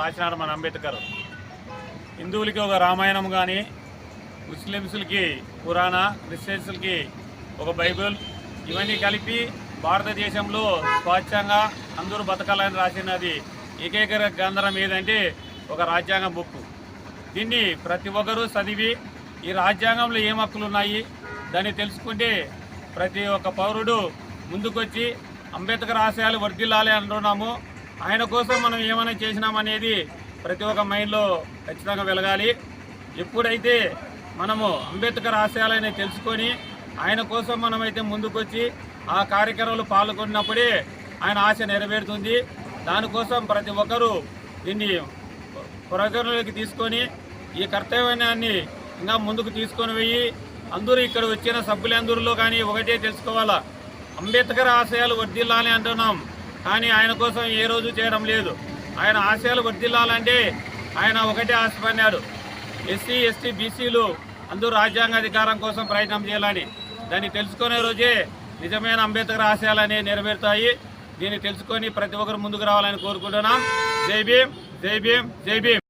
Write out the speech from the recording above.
రాసినారు రాసినాడు మన అంబేద్కర్. హిందువులకి ఒక రామాయణం కానీ ముస్లిమ్స్లకి పురాణ క్రిస్టియన్స్లకి ఒక బైబిల్ ఇవన్నీ కలిపి భారతదేశంలో స్వచ్ఛంగా అందరూ బతకాలని రాసినది ఏకైక గ్రంథం ఏదంటే ఒక రాజ్యాంగ బుక్. దీన్ని ప్రతి ఒక్కరూ చదివి ఈ రాజ్యాంగంలో ఏం హక్కులు ఉన్నాయి దాన్ని తెలుసుకుంటే ప్రతి ఒక్క పౌరుడు ముందుకొచ్చి అంబేద్కర్ ఆశయాలు వర్ధిల్లాలి అంటున్నాము. ఆయన కోసం మనం ఏమైనా చేసినామనేది ప్రతి ఒక్క మైండ్లో ఖచ్చితంగా వెలగాలి. ఎప్పుడైతే మనము అంబేద్కర్ ఆశయాలని తెలుసుకొని ఆయన కోసం మనమైతే ముందుకొచ్చి ఆ కార్యక్రమంలో పాల్గొన్నప్పుడే ఆయన ఆశ నెరవేరుతుంది. దానికోసం ప్రతి ఒక్కరూ దీన్ని ప్రజల్లోకి తీసుకొని ఈ కర్తవ్యాన్ని ఇంకా ముందుకు తీసుకొని పోయి అందరూ ఇక్కడ వచ్చిన సభ్యులందరిలో కానీ ఒకటే తెలుసుకోవాలా? అంబేద్కర్ ఆశయాలు వర్ధిల్లాలి అంటున్నాం. కానీ ఆయన కోసం ఏ రోజు చేయడం లేదు. ఆయన ఆశయాలు వర్ధిల్లాలంటే ఆయన ఒకటే ఆశపడినాడు. ఎస్సీ ఎస్టీ బీసీలు అందరూ రాజ్యాంగ అధికారం కోసం ప్రయత్నం చేయాలని. దాన్ని తెలుసుకునే రోజే నిజమైన అంబేద్కర్ ఆశయాలనే నెరవేరుతాయి. దీన్ని తెలుసుకొని ప్రతి ఒక్కరు ముందుకు రావాలని కోరుకుంటున్నాం. జై భీమ్ జై భీమ్ జై భీమ్.